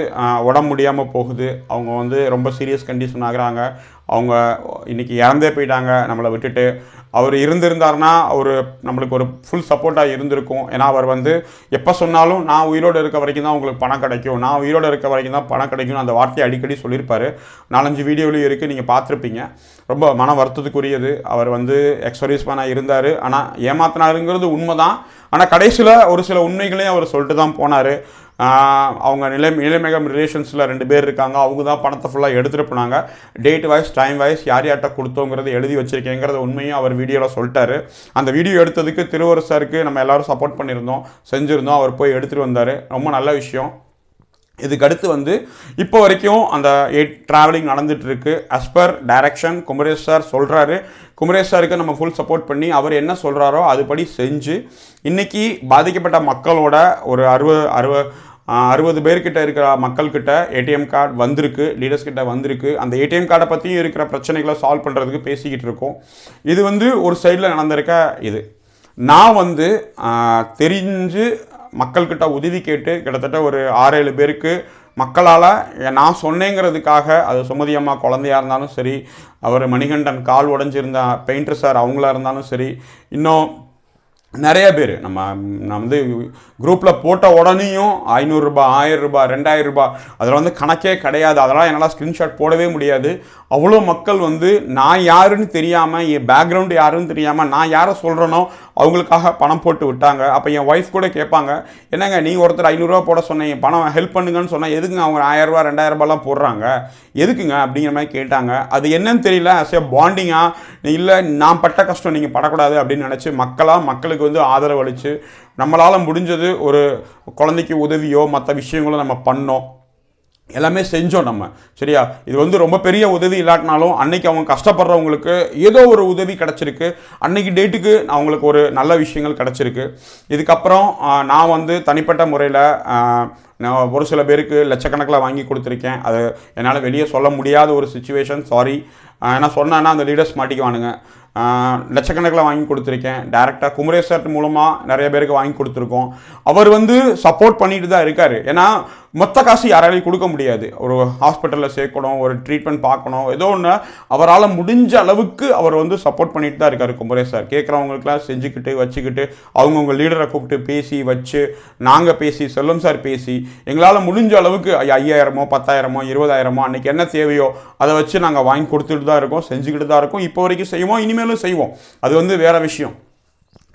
உடம்பு முடியாமல் போகுது. அவங்க வந்து ரொம்ப சீரியஸ் கண்டிஷன் ஆகுறாங்க. அவங்க இன்னைக்கு இறந்தே போயிட்டாங்க நம்மளை விட்டுட்டு. அவர் இருந்திருந்தாருன்னா அவர் நம்மளுக்கு ஒரு ஃபுல் சப்போர்ட்டாக இருந்திருக்கும். ஏன்னா அவர் வந்து எப்போ சொன்னாலும் நான் உயிரோடு இருக்க வரைக்கும் தான் உங்களுக்கு பணம் கிடைக்கும். நான் உயிரோடு இருக்க வரைக்கும் தான் பணம் கிடைக்கும் அந்த வார்த்தையை அடிக்கடி சொல்லியிருப்பாரு. நாலஞ்சு வீடியோலையும் இருக்குது நீங்கள் பார்த்துருப்பீங்க. ரொம்ப மன வருத்தத்துக்குரியது. அவர் வந்து எக்ஸர்வீஸ்மேனாக இருந்தார். ஆனால் ஏமாத்தினாருங்கிறது உண்மை தான் ஆனால் கடைசியில் ஒரு சில உண்மைகளையும் அவர் சொல்லிட்டு தான் போனார். அவங்க நிலை நிலைமேகம் ரிலேஷன்ஸில் ரெண்டு பேர் இருக்காங்க. அவங்க தான் பணத்தை ஃபுல்லாக எடுத்துகிட்டு போனாங்க. டேட் வைஸ் டைம் வைஸ் யார் யார்கிட்ட கொடுத்தோங்கிறது எழுதி வச்சுருக்கேங்கிறத உண்மையும் அவர் வீடியோவில் சொல்லிட்டாரு. அந்த வீடியோ எடுத்ததுக்கு திருவரசருக்கு நம்ம எல்லாரும் சப்போர்ட் பண்ணியிருந்தோம் செஞ்சுருந்தோம் அவர் போய் எடுத்துகிட்டு வந்தார். ரொம்ப நல்ல விஷயம். இதுக்கு அடுத்து வந்து இப்போ வரைக்கும் அந்த ட்ராவலிங் நடந்துகிட்ருக்கு as per direction Kumaresh sir சொல்கிறாரு குமரேஷ் சாருக்கு நம்ம ஃபுல் சப்போர்ட் பண்ணி அவர் என்ன சொல்கிறாரோ அதுபடி செஞ்சு இன்னைக்கு பாதிக்கப்பட்ட மக்களோட ஒரு அறுபது அறுபது அறுபது பேர்கிட்ட இருக்கிற மக்கள்கிட்ட ஏடிஎம் கார்டு வந்திருக்கு லீடர்ஸ் கிட்ட வந்திருக்கு. அந்த ஏடிஎம் கார்டை பற்றியும் இருக்கிற பிரச்சனைகளை சால்வ் பண்ணுறதுக்கு பேசிக்கிட்டு இருக்கோம். இது வந்து ஒரு சைடில் நடந்திருக்க இது. நான் வந்து தெரிஞ்சு மக்கள்கிட்ட உதவி கேட்டு கிட்டத்தட்ட ஒரு ஆறு ஏழு பேருக்கு மக்களால் நான் சொன்னேங்கிறதுக்காக அது சுமதி அம்மா இருந்தாலும் சரி அவர் மணிகண்டன் கால் உடஞ்சிருந்த பெயிண்டர் சார் அவங்களா இருந்தாலும் சரி இன்னும் நிறைய பேர். நம்ம நான் வந்து குரூப்பில் போட்ட உடனேயும் ஐநூறுரூபா ஆயிரரூபா ரெண்டாயிரரூபா அதில் வந்து கணக்கே கிடையாது. அதெல்லாம் என்னால் ஸ்க்ரீன்ஷாட் போடவே முடியாது. அவ்வளோ மக்கள் வந்து நான் யாருன்னு தெரியாமல் என் பேக்ரவுண்டு யாருன்னு தெரியாமல் நான் யாரை சொல்கிறேனோ அவங்களுக்காக பணம் போட்டு விட்டாங்க. அப்போ என் ஒய்ஃப் கூட கேட்பாங்க என்னங்க நீங்கள் ஒருத்தர் ஐநூறுரூவா போட சொன்னீங்க பணம் ஹெல்ப் பண்ணுங்கன்னு சொன்னால் எதுக்குங்க அவங்க ஆயிரரூபா ரெண்டாயிரரூபாலாம் போடுறாங்க? எதுக்குங்க? அப்படிங்கிற மாதிரி கேட்டாங்க. அது என்னன்னு தெரியல. அஸ் ஏ பாண்டிங்காக இல்லை நான் பட்ட கஷ்டம் நீங்கள் படக்கூடாது அப்படின்னு நினச்சி மக்களாக மக்களுக்கு வந்து ஆதரவு அளித்து நம்மளால் முடிஞ்சது ஒரு குழந்தைக்கு உதவியோ மற்ற விஷயங்களோ நம்ம பண்ணோம். எல்லாமே செஞ்சோம் நம்ம. சரியா? இது வந்து ரொம்ப பெரிய உதவி இல்லாட்டினாலும் அன்னைக்கு அவங்க கஷ்டப்படுறவங்களுக்கு ஏதோ ஒரு உதவி கிடச்சிருக்கு. அன்னைக்கு டேட்டுக்கு அவங்களுக்கு ஒரு நல்ல விஷயங்கள் கிடச்சிருக்கு. இதுக்கப்புறம் நான் வந்து தனிப்பட்ட முறையில் நான் ஒரு சில பேருக்கு லட்சக்கணக்கில் வாங்கி கொடுத்துருக்கேன். அது என்னால் வெளியே சொல்ல முடியாத ஒரு சுச்சுவேஷன் சாரி ஏன்னா சொன்னான்னா அந்த லீடர்ஸ் மாட்டிக்குவானுங்க. லட்சக்கணக்கில் வாங்கி கொடுத்துருக்கேன். டேரெக்டாக குமரேசர் மூலமாக நிறைய பேருக்கு வாங்கி கொடுத்துருக்கோம். அவர் வந்து சப்போர்ட் பண்ணிட்டு தான் இருக்கார். ஏன்னா மொத்த காசு யாராலையும் கொடுக்க முடியாது. ஒரு ஹாஸ்பிட்டலில் சேர்க்கணும் ஒரு ட்ரீட்மெண்ட் பார்க்கணும் ஏதோ ஒன்று அவரால் முடிஞ்ச அளவுக்கு அவர் வந்து சப்போர்ட் பண்ணிட்டு தான் இருக்கார் குமரேசர் கேட்குறவங்களுக்குலாம் செஞ்சுக்கிட்டு வச்சுக்கிட்டு அவங்கவுங்க லீடரை கூப்பிட்டு பேசி வச்சு நாங்கள் பேசி செல்லும் சார் பேசி எங்களால் முடிஞ்ச அளவுக்கு ஐயாயிரமோ பத்தாயிரமோ இருபதாயிரமோ அன்றைக்கி என்ன தேவையோ அதை வச்சு நாங்கள் வாங்கி கொடுத்துட்டு தான் இருக்கோம் செஞ்சுக்கிட்டு தான் இருக்கோம். இப்போ வரைக்கும் செய்வோம் இனிமேலும் செய்வோம். அது வந்து வேறு விஷயம்.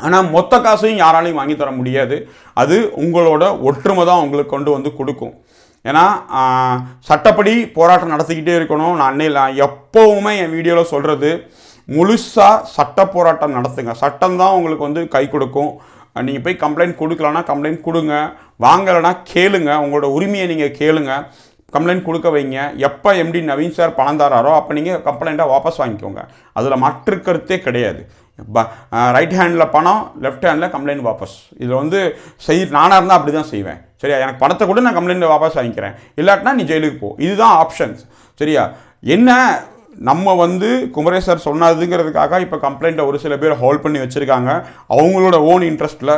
ஆனால் மொத்த காசையும் யாராலையும் வாங்கி தர முடியாது. அது உங்களோட ஒற்றுமை தான் உங்களுக்கு கொண்டு வந்து கொடுக்கும். ஏன்னா சட்டப்படி போராட்டம் நடத்திக்கிட்டே இருக்கணும். நான் அன்னையில் எப்போவுமே என் வீடியோவில் சொல்கிறது முழுசாக சட்ட போராட்டம் நடத்துங்க. சட்டம் தான் உங்களுக்கு வந்து கை கொடுக்கும். நீங்கள் போய் கம்ப்ளைண்ட் கொடுக்கலன்னா கம்ப்ளைண்ட் கொடுங்க. வாங்கலைன்னா கேளுங்க. உங்களோட உரிமையை நீங்கள் கேளுங்க. கம்ப்ளைண்ட் கொடுக்க வைங்க. எப்போ எம்டி நவீன் சார் பணம் தராரோ அப்போ நீங்கள் கம்ப்ளைண்ட்டாக வாபஸ் வாங்கிக்கோங்க. அதில் மாற்று கருத்தே கிடையாது. ரைட் ஹேண்டில் பணம் லெஃப்ட் ஹேண்டில் கம்ப்ளைண்ட் வாபஸ். இதில் வந்து செய் நானாக இருந்தால் அப்படி தான் செய்வேன். சரியா? எனக்கு பணத்தை கூட நான் கம்ப்ளைண்ட் வாபஸ் வாங்கிக்கிறேன். இல்லாட்டினா நீ ஜெயிலுக்கு போ. இதுதான் ஆப்ஷன்ஸ் சரியா? என்ன நம்ம வந்து குமரேசர் சொன்னதுங்கிறதுக்காக இப்போ கம்ப்ளைண்ட்டை ஒரு சில பேர் ஹோல்ட் பண்ணி வச்சுருக்காங்க. அவங்களோட ஓன் இன்ட்ரெஸ்ட்டில்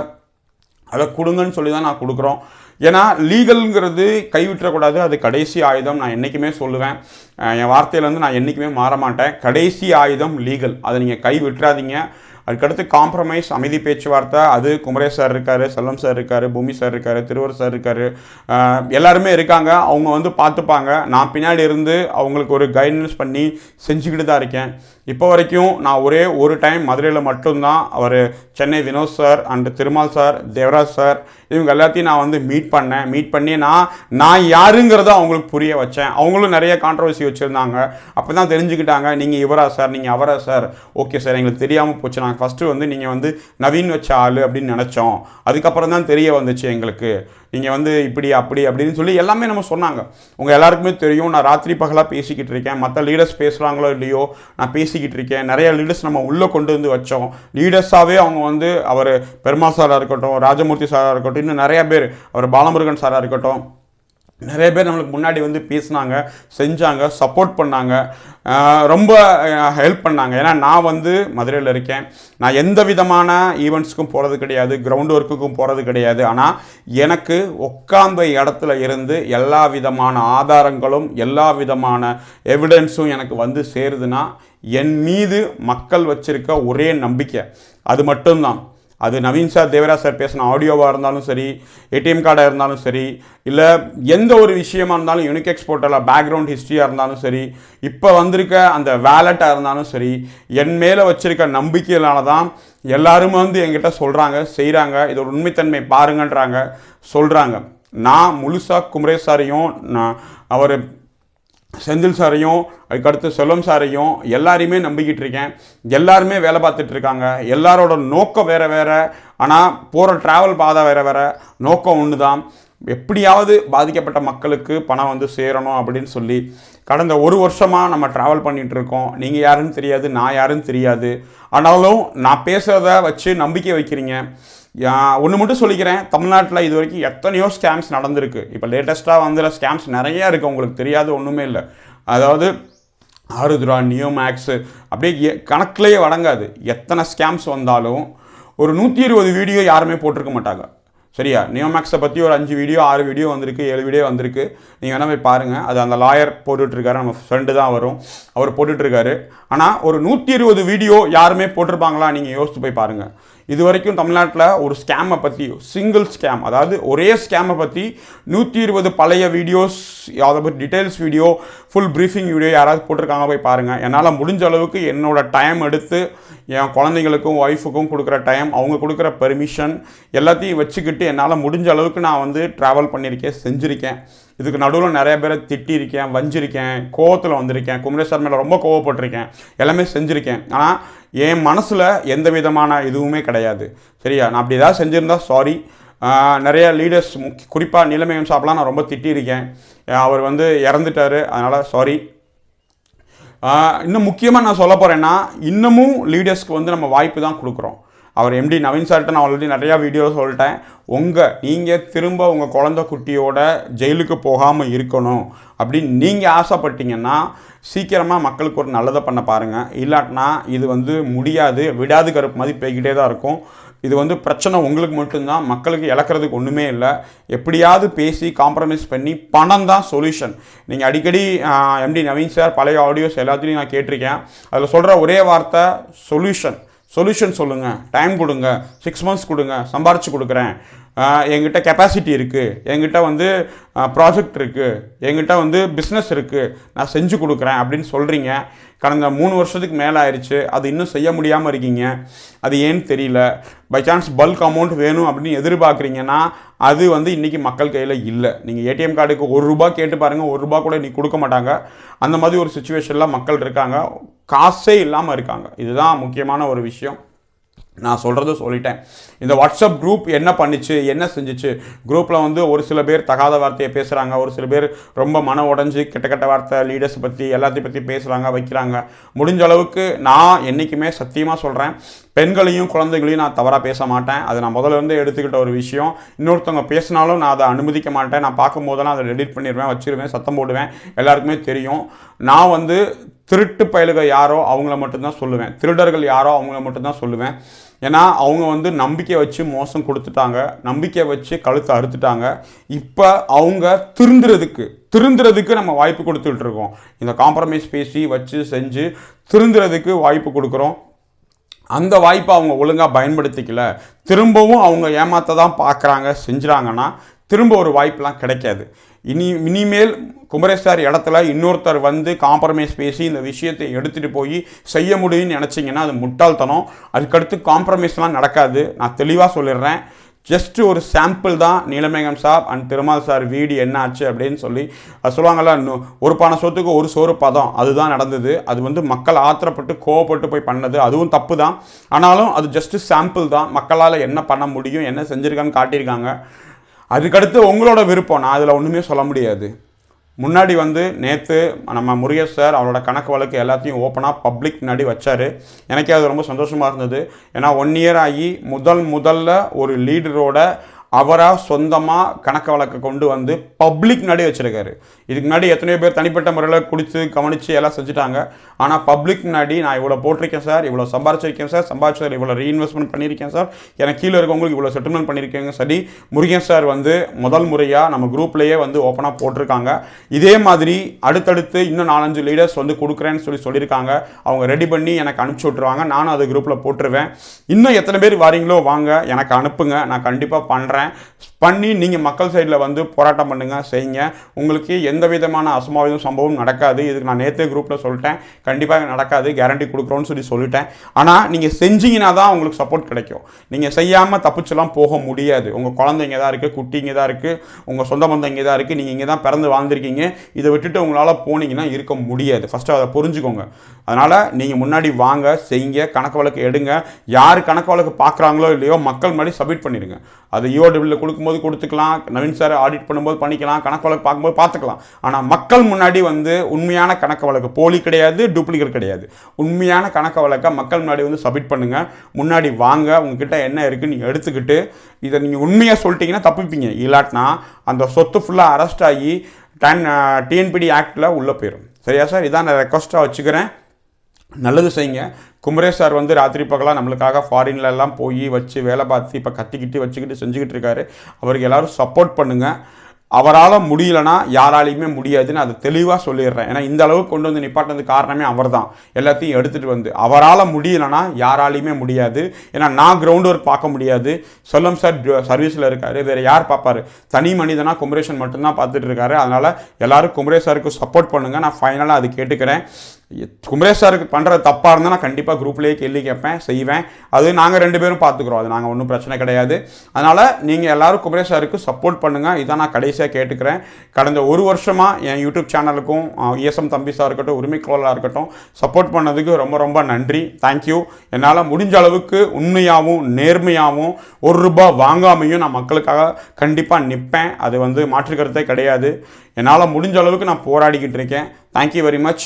அதை கொடுங்கன்னு சொல்லி தான் நான் கொடுக்குறோம். ஏன்னா லீகல்ங்கிறது கைவிட்டுறக்கூடாது. அது கடைசி ஆயுதம். நான் என்றைக்குமே சொல்லுவேன். என் வார்த்தையிலேருந்து நான் என்றைக்குமே மாற மாட்டேன் கடைசி ஆயுதம் லீகல் அதை நீங்கள் கை விட்டுறாதீங்க. அதுக்கடுத்து காம்ப்ரமைஸ் அமைதி பேச்சுவார்த்தை. அது குமரேஷ் சார் இருக்காரு செல்லம் சார் இருக்காரு பூமி சார் இருக்காரு திருவர் சார் இருக்காரு. எல்லாருமே இருக்காங்க. அவங்க வந்து பார்த்துப்பாங்க. நான் பின்னாடி இருந்து அவங்களுக்கு ஒரு கைடன்ஸ் பண்ணி செஞ்சுக்கிட்டு தான் இருக்கேன். இப்போ வரைக்கும் நான் ஒரே ஒரு டைம் மதுரையில் மட்டும்தான். அவர் Chennai Vinod sir and Thirumal sir Devaraj sir இவங்க எல்லாத்தையும் நான் வந்து மீட் பண்ணேன். மீட் பண்ணி நான் நான் யாருங்கிறத அவங்களுக்கு புரிய வச்சேன். அவங்களும் நிறைய கான்ட்ரவர்சி வச்சுருந்தாங்க. அப்போ தான் தெரிஞ்சுக்கிட்டாங்க நீங்கள் இவரா சார் நீங்கள் அவரா சார் ஓகே சார் எங்களுக்கு தெரியாமல் போச்சு. நாங்கள் ஃபஸ்ட்டு வந்து நீங்கள் வந்து நவீன் வச்ச ஆள் அப்படின்னு நினச்சோம். அதுக்கப்புறம் தான் தெரிய வந்துச்சு எங்களுக்கு. நீங்கள் வந்து இப்படி அப்படி அப்படின்னு சொல்லி எல்லாமே நம்ம சொன்னாங்க. உங்கள் எல்லாருக்குமே தெரியும் நான் ராத்திரி பகலாக பேசிக்கிட்டு இருக்கேன். மற்ற லீடர்ஸ் பேசுகிறாங்களோ இல்லையோ நான் பேசிக்கிட்டு இருக்கேன். நிறைய லீடர்ஸ் நம்ம உள்ளே கொண்டு வந்து வச்சோம். லீடர்ஸாகவே அவங்க வந்து அவர் பெருமாள் சாராக இருக்கட்டும் ராஜமூர்த்தி சாராக இருக்கட்டும் இன்னும் நிறைய பேர். அவர் பாலமுருகன் சாராக இருக்கட்டும். நிறைய பேர் நம்மளுக்கு முன்னாடி வந்து பேசினாங்க செஞ்சாங்க சப்போர்ட் பண்ணாங்க ரொம்ப ஹெல்ப் பண்ணாங்க. ஏன்னா நான் வந்து மதுரையில் இருக்கேன். நான் எந்த விதமான ஈவெண்ட்ஸ்க்கும் போகிறது கிடையாது கிரவுண்ட் ஒர்க்குக்கும் போகிறது கிடையாது. ஆனால் எனக்கு உட்காந்த இடத்துல இருந்து எல்லா விதமான ஆதாரங்களும் எல்லா விதமான எவிடன்ஸும் எனக்கு வந்து சேருதுன்னா என் மீது மக்கள் வச்சுருக்க ஒரே நம்பிக்கை. அது மட்டும்தான். அது நவீன் சார் தேவராஜ் சார் பேசின ஆடியோவாக இருந்தாலும் சரி ஏடிஎம் கார்டாக இருந்தாலும் சரி இல்லை எந்த ஒரு விஷயமா இருந்தாலும் யூனிக் எக்ஸ்போர்ட்டில் பேக்ரவுண்ட் ஹிஸ்ட்ரியாக இருந்தாலும் சரி இப்போ வந்திருக்க அந்த வேலட்டாக இருந்தாலும் சரி என் மேலே வச்சிருக்க நம்பிக்கையினால தான் எல்லாருமே வந்து என்கிட்ட சொல்கிறாங்க செய்கிறாங்க இதோட உண்மைத்தன்மை பாருங்கன்றாங்க சொல்கிறாங்க நான் முழுசாக குமரேசாரையும் நான் அவர் செந்தில் சாரையும் அதுக்கடுத்து செல்வம் சாரையும் எல்லாரையுமே நம்பிக்கிட்டு இருக்கேன். எல்லாருமே வேலை பார்த்துட்டு இருக்காங்க. எல்லாரோட நோக்கம் வேற வேற. ஆனால் போகிற ட்ராவல் பாதை வேற வேற. நோக்கம் ஒன்று தான் எப்படியாவது பாதிக்கப்பட்ட மக்களுக்கு பணம் வந்து சேரணும் அப்படின்னு சொல்லி கடந்த ஒரு வருஷமாக நம்ம ட்ராவல் பண்ணிகிட்டு இருக்கோம். நீங்கள் யாருன்னு தெரியாது நான் யாருன்னு தெரியாது. ஆனாலும் நான் பேசுகிறத வச்சு நம்பிக்கை வைக்கிறீங்க. ஒன்று மட்டும் சொல்லிக்கிறேன். தமிழ்நாட்டில் இது வரைக்கும் எத்தனையோ ஸ்கேம்ஸ் நடந்திருக்கு. இப்போ லேட்டஸ்ட்டாக வந்துற ஸ்கேம்ஸ் நிறையா இருக்குது உங்களுக்கு தெரியாது ஒன்றுமே இல்லை. அதாவது ஆருத்ரா நியோமேக்ஸு அப்படியே கணக்கிலேயே கணக்குலயே வழங்காது. எத்தனை ஸ்கேம்ஸ் வந்தாலும் ஒரு நூற்றி இருபது வீடியோ யாருமே போட்டிருக்க மாட்டாங்க. சரியா? நியோமேக்ஸை பற்றி ஒரு அஞ்சு வீடியோ ஆறு வீடியோ வந்திருக்கு ஏழு வீடியோ வந்திருக்கு. நீங்கள் வேணால் போய் பாருங்கள் அது அந்த லாயர் போட்டுட்ருக்காரு. நம்ம ஃப்ரெண்டு தான் வரும் அவர் போட்டுட்ருக்காரு. ஆனால் ஒரு நூற்றி இருபது வீடியோ யாருமே போட்டிருப்பாங்களா? நீங்கள் யோசித்து போய் பாருங்கள் இது வரைக்கும் தமிழ்நாட்டில் ஒரு ஸ்கேமை பற்றி சிங்கிள் ஸ்கேம் அதாவது ஒரே ஸ்கேமை பற்றி நூற்றி இருபது பழைய வீடியோஸ் அதை பற்றி details video full briefing video யாராவது போட்டிருக்காங்க போய் பாருங்கள் என்னால் முடிஞ்ச அளவுக்கு என்னோடய டைம் எடுத்து என் குழந்தைங்களுக்கும் ஒய்ஃபுக்கும் கொடுக்குற டைம் அவங்க கொடுக்குற பெர்மிஷன் எல்லாத்தையும் வச்சுக்கிட்டு என்னால் முடிஞ்ச அளவுக்கு நான் வந்து ட்ராவல் பண்ணியிருக்கேன் செஞ்சுருக்கேன். இதுக்கு நடுவில் நிறைய பேரை திட்டியிருக்கேன் வஞ்சிருக்கேன் கோவத்தில் வந்திருக்கேன். குமரேஷ் சார் மேலே ரொம்ப கோவப்பட்டிருக்கேன். எல்லாமே செஞ்சுருக்கேன். ஆனால் என் மனசில் எந்த விதமான இதுவுமே கிடையாது. சரியா? நான் அப்படி ஏதாவது செஞ்சுருந்தா சாரி நிறைய லீடர்ஸ் முக்கிய குறிப்பாக நிலைமயம் சாப்பிடலாம் நான் ரொம்ப திட்டியிருக்கேன். அவர் வந்து இறந்துட்டாரு அதனால் சாரி இன்னும் முக்கியமாக நான் சொல்ல போகிறேன்னா இன்னமும் லீடர்ஸ்க்கு வந்து நம்ம வாய்ப்பு தான் கொடுக்குறோம். அவர் எம்டி நவீன் சார்கிட்ட நான் ஆல்ரெடி நிறையா வீடியோ சொல்லிட்டேன். உங்கள் நீங்கள் திரும்ப உங்கள் குழந்த குட்டியோட ஜெயிலுக்கு போகாமல் இருக்கணும் அப்படின்னு நீங்கள் ஆசைப்பட்டீங்கன்னா சீக்கிரமாக மக்களுக்கு ஒரு நல்லதை பண்ண பாருங்கள் இல்லாட்டினா இது வந்து முடியாது விடாது கருப்பு மாதிரி போய்கிட்டே தான் இருக்கும். இது வந்து பிரச்சனை உங்களுக்கு மட்டும்தான் மக்களுக்கு இழக்கிறதுக்கு ஒன்றுமே இல்லை. எப்படியாவது பேசி காம்ப்ரமைஸ் பண்ணி பணம் தான் சொல்யூஷன் நீங்கள் அடிக்கடி எம்டி நவீன் சார் பழைய ஆடியோஸ் எல்லாத்துலேயும் நான் கேட்டிருக்கேன். அதில் சொல்கிற ஒரே வார்த்தை சொல்யூஷன் சொல்யூஷன் சொல்லுங்கள் டைம் கொடுங்க. சிக்ஸ் மந்த்ஸ் கொடுங்க. சம்பாரித்து கொடுக்குறேன். எங்கிட்ட என்கிட்ட கெப்பாசிட்டி இருக்குது என்கிட்ட வந்து ப்ராஜெக்ட் இருக்குது என்கிட்ட வந்து பிஸ்னஸ் இருக்குது நான் செஞ்சு கொடுக்குறேன் அப்படின்னு சொல்கிறீங்க கடந்த மூணு வருஷத்துக்கு மேலே ஆயிடுச்சு அது இன்னும் செய்ய முடியாமல் இருக்கீங்க. அது ஏன்னு தெரியல? பை சான்ஸ் பல்க் அமௌண்ட் வேணும் அப்படின்னு எதிர்பார்க்குறீங்கன்னா அது வந்து இன்றைக்கி மக்கள் கையில் இல்லை. நீங்கள் ஏடிஎம் கார்டுக்கு ஒரு ரூபா கேட்டு பாருங்கள் ஒரு ரூபா கூட நீ கொடுக்க மாட்டாங்க. அந்த மாதிரி ஒரு சுச்சுவேஷனில் மக்கள் இருக்காங்க. காசே இல்லாமல் இருக்காங்க. இதுதான் முக்கியமான ஒரு விஷயம். நான் சொல்கிறது சொல்லிட்டேன். இந்த வாட்ஸ்அப் குரூப் என்ன பண்ணிச்சு என்ன செஞ்சிச்சு? குரூப்பில் வந்து ஒரு சில பேர் தகாத வார்த்தையை பேசுகிறாங்க ஒரு சில பேர் ரொம்ப மன உடஞ்சி கெட்ட கெட்ட வார்த்தை லீடர்ஸ் பற்றி எல்லாத்தையும் பற்றி பேசுகிறாங்க வைக்கிறாங்க. முடிஞ்ச அளவுக்கு நான் என்றைக்குமே சத்தியமாக சொல்கிறேன் பெண்களையும் குழந்தைகளையும் நான் தவறாக பேச மாட்டேன். அது நான் முதல்ல இருந்தே எடுத்துக்கிட்ட ஒரு விஷயம். இன்னொருத்தவங்க பேசினாலும் நான் அதை அனுமதிக்க மாட்டேன். நான் பார்க்கும்போதெல்லாம் அதை எடிட் பண்ணிடுவேன் வச்சிருவேன் சத்தம் போடுவேன். எல்லாருக்குமே தெரியும். நான் வந்து திருட்டு பயலுக யாரோ அவங்கள மட்டும்தான் சொல்லுவேன். திருடர்கள் யாரோ அவங்கள மட்டும்தான் சொல்லுவேன். ஏன்னா அவங்க வந்து நம்பிக்கை வச்சு மோசம் கொடுத்துட்டாங்க. நம்பிக்கை வச்சு கழுத்தை அறுத்துட்டாங்க. இப்போ அவங்க திருந்துறதுக்கு திருந்துறதுக்கு நம்ம வாய்ப்பு கொடுத்துட்டு இருக்கோம். இந்த காம்ப்ரமைஸ் பேசி வச்சு செஞ்சு திருந்துறதுக்கு வாய்ப்பு கொடுக்குறோம். அந்த வாய்ப்பை அவங்க ஒழுங்காக பயன்படுத்திக்கல. திரும்பவும் அவங்க ஏமாத்த தான் பார்க்குறாங்க செஞ்சுறாங்கன்னா திரும்ப ஒரு வாய்ப்பெலாம் கிடைக்காது. இனி இனிமேல் குமரேஷ் இடத்துல இன்னொருத்தர் வந்து காம்ப்ரமைஸ் பேசி இந்த விஷயத்தை எடுத்துகிட்டு போய் செய்ய முடியும்னு நினச்சிங்கன்னா அது முட்டாள்தனம். அதுக்கடுத்து காம்ப்ரமைஸ்லாம் நடக்காது. நான் தெளிவாக சொல்லிடுறேன். ஜஸ்ட் ஒரு சாம்பிள் தான் Neelamegam sir and Thirumal sir வீடு என்ன ஆச்சு அப்படின்னு சொல்லி அது சொல்லுவாங்கல்ல ஒரு பானை சொத்துக்கு ஒரு சோறு பதம். அதுதான் நடந்தது. அது வந்து மக்கள் ஆத்திரப்பட்டு கோவப்பட்டு போய் பண்ணது. அதுவும் தப்பு தான். ஆனாலும் அது ஜஸ்ட் சாம்பிள் தான். மக்களால் என்ன பண்ண முடியும் என்ன செஞ்சுருக்கான்னு காட்டியிருக்காங்க. அதுக்கடுத்து உங்களோட விருப்பம் நான் அதில் ஒன்றுமே சொல்ல முடியாது. முன்னாடி வந்து நேற்று நம்ம முருகேஷ் சார் அவரோட கணக்கு வழக்கு எல்லாத்தையும் ஓப்பனாக பப்ளிக் முன்னாடி வச்சார். எனக்கே அது ரொம்ப சந்தோஷமாக இருந்தது. ஏன்னா ஒன் இயர் ஆகி முதல் முதல்ல ஒரு லீடரோட அவராக சொந்தமாக கணக்கு வழக்கை கொண்டு வந்து பப்ளிக் முன்னாடி வச்சுருக்காரு. இதுக்கு முன்னாடி எத்தனையோ பேர் தனிப்பட்ட முறையில் குடித்து கவனித்து எல்லாம் செஞ்சுட்டாங்க. ஆனால் பப்ளிக் முன்னாடி நான் இவ்வளோ போட்டிருக்கேன் சார் இவ்வளோ சம்பாரிச்சிருக்கேன் சார் சம்பாரிச்சதில் இவ்வளோ ரீஇன்வெஸ்ட்மெண்ட் பண்ணியிருக்கேன் சார். எனக்கு கீழே இருக்கவங்களுக்கு இவ்வளோ செட்டில்மெண்ட் பண்ணியிருக்கேங்க. சரி முருகன் சார் வந்து முதல் முறையாக நம்ம குரூப்லேயே வந்து ஓப்பனாக போட்டிருக்காங்க. இதே மாதிரி அடுத்தடுத்து இன்னும் நாலஞ்சு லீடர்ஸ் வந்து கொடுக்குறேன்னு சொல்லி சொல்லியிருக்காங்க. அவங்க ரெடி பண்ணி எனக்கு அனுப்பிச்சி விட்ருவாங்க நானும் அது குரூப்பில் போட்டுருவேன். இன்னும் எத்தனை பேர் வரீங்களோ வாங்க எனக்கு அனுப்புங்க. நான் கண்டிப்பாக பண்ணுறேன் பண்ணி நீங்கள் மக்கள் சைடில் வந்து போராட்டம் பண்ணுங்க செய்யுங்க. உங்களுக்கு எந்த விதமான அசம்பாவிதம் சம்பவம் நடக்காது. இதுக்கு நான் நேற்றே குரூப்பில் சொல்லிட்டேன். கண்டிப்பாக நடக்காது. கேரண்டி கொடுக்குறோன்னு சொல்லி சொல்லிட்டேன். ஆனால் நீங்கள் செஞ்சீங்கன்னா தான் உங்களுக்கு சப்போர்ட் கிடைக்கும். நீங்கள் செய்யாமல் தப்பிச்செல்லாம் போக முடியாது. உங்கள் குழந்தைங்க தான் இருக்குது குட்டி இங்கே தான் இருக்குது உங்கள் சொந்த பந்தம் இங்கே தான் இருக்குது நீங்கள் இங்கே தான் பிறந்து வாழ்ந்திருக்கீங்க. இதை விட்டுட்டு உங்களால் போனீங்கன்னா இருக்க முடியாது. ஃபஸ்ட்டு அதை புரிஞ்சுக்கோங்க. அதனால் நீங்கள் முன்னாடி வாங்க செய்யுங்க கணக்கு வழக்கு எடுங்க. யார் கணக்கு வழக்கு பார்க்குறாங்களோ இல்லையோ மக்கள் முன்னாடி சப்மிட் பண்ணிடுங்க. அது ஈஓ அப்லோட் பில்லில் கொடுக்கும்போது கொடுத்துக்கலாம் நவீன் சார் ஆடிட் பண்ணும்போது பண்ணிக்கலாம் கணக்கு வழக்கு பார்க்கும்போது பார்த்துக்கலாம். ஆனால் மக்கள் முன்னாடி வந்து உண்மையான கணக்கு வழக்கு போலி கிடையாது டூப்ளிகேட் கிடையாது. உண்மையான கணக்கு வழக்கை மக்கள் முன்னாடி வந்து சப்மிட் பண்ணுங்கள் முன்னாடி வாங்க உங்ககிட்ட என்ன இருக்குன்னு நீங்கள் எடுத்துக்கிட்டு இதை நீங்கள் உண்மையாக சொல்லிட்டீங்கன்னா தப்பிப்பீங்க. இல்லாட்டினா அந்த சொத்து ஃபுல்லாக அரெஸ்ட் ஆகி டன் டிஎன்பிடி ஆக்டில் உள்ளே போயிடும் சரியா சார் இதான் நான் ரெக்வஸ்ட்டாக வச்சுக்கிறேன். நல்லது செய்யுங்க. குமரேஷ் சார் வந்து ராத்திரி பகலாக நம்மளுக்காக ஃபாரின்லலாம் போய் வச்சு வேலை பார்த்து இப்போ கத்திக்கிட்டு வச்சுக்கிட்டு செஞ்சுக்கிட்டு இருக்காரு. அவருக்கு எல்லோரும் சப்போர்ட் பண்ணுங்கள் அவரால் முடியலனா யாராலையுமே முடியாதுன்னு அதை தெளிவாக சொல்லிடுறேன். ஏன்னா இந்த அளவுக்கு கொண்டு வந்து நிப்பாட்டினது காரணமே அவர் தான் எல்லாத்தையும் எடுத்துகிட்டு வந்து அவரால் முடியலனா யாராலையுமே முடியாது. ஏன்னா நான் கிரவுண்ட் ஒர்க் பார்க்க முடியாது. சொல்லம் சார் சர்வீஸில் இருக்கார். வேறு யார் பார்ப்பாரு? தனி மனிதனா குமரேஷன் மட்டும்தான் பார்த்துட்டு இருக்காரு. அதனால் எல்லோரும் குமரேஷ் சாருக்கு சப்போர்ட் பண்ணுங்கள் நான் ஃபைனலாக அது கேட்டுக்கிறேன். குமரேஷ் சாருக்கு பண்ணுற தப்பாக இருந்தால் நான் கண்டிப்பாக குரூப்லேயே கேள்வி கேட்பேன் செய்வேன். அது நாங்கள் ரெண்டு பேரும் பார்த்துக்குறோம் அது நாங்கள் ஒன்றும் பிரச்சனை கிடையாது. அதனால் நீங்கள் எல்லோரும் குமரேஷ் சாருக்கு சப்போர்ட் பண்ணுங்கள் இதான் நான் கடைசியாக கேட்டுக்கிறேன். கடந்த ஒரு வருஷமாக என் யூடியூப் சேனலுக்கும் இஎஸ்எம் தம்பி சார் இருக்கட்டும் உரிமைக்கோளாக இருக்கட்டும் சப்போர்ட் பண்ணதுக்கு ரொம்ப ரொம்ப நன்றி. தேங்க்யூ என்னால் முடிஞ்ச அளவுக்கு உண்மையாகவும் நேர்மையாகவும் ஒரு ரூபாய் வாங்காமையும் நான் மக்களுக்காக கண்டிப்பாக நிற்பேன் அது வந்து மாற்றுக்கருத்தே கிடையாது. என்னால் முடிஞ்ச அளவுக்கு நான் போராடிக்கிட்டு இருக்கேன். Thank you very much